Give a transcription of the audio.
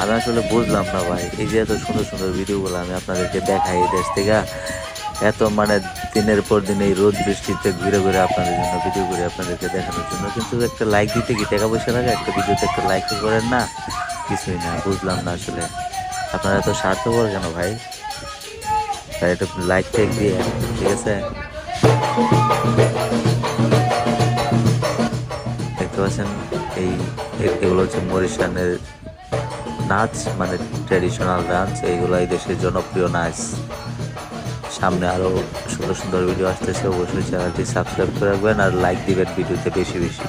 আমি আসলে বুঝলাম না ভাই, এই যে এত সুন্দর সুন্দর ভিডিওগুলো আমি আপনাদেরকে দেখাই এই দেশ থেকে। এত মানে দিনের পর দিন এই রোদ বৃষ্টিতে ঘুরে ঘুরে আপনাদের জন্য ভিডিও করে আপনাদেরকে দেখানোর জন্য। কিন্তু একটা লাইক দিতে কি টাকা পয়সা লাগে? একটা ভিডিওতে একটা লাইক করেন না? কিছুই না, বুঝলাম না আসলে। আপনারা এত স্বার্থপর কেন ভাই? তাই একটু লাইক টেক দিয়ে, ঠিক আছে? পাচ্ছেন এই এগুলো হচ্ছে মরিশানের নাচ মানে ট্র্যাডিশনাল ডান্স এইগুলো এই দেশের জনপ্রিয় নাচ। সামনে আরও সুন্দর সুন্দর ভিডিও আসতেছে, অবশ্যই চ্যানেলটি সাবস্ক্রাইব করে রাখবেন আর লাইক দিবেন ভিডিওতে বেশি বেশি।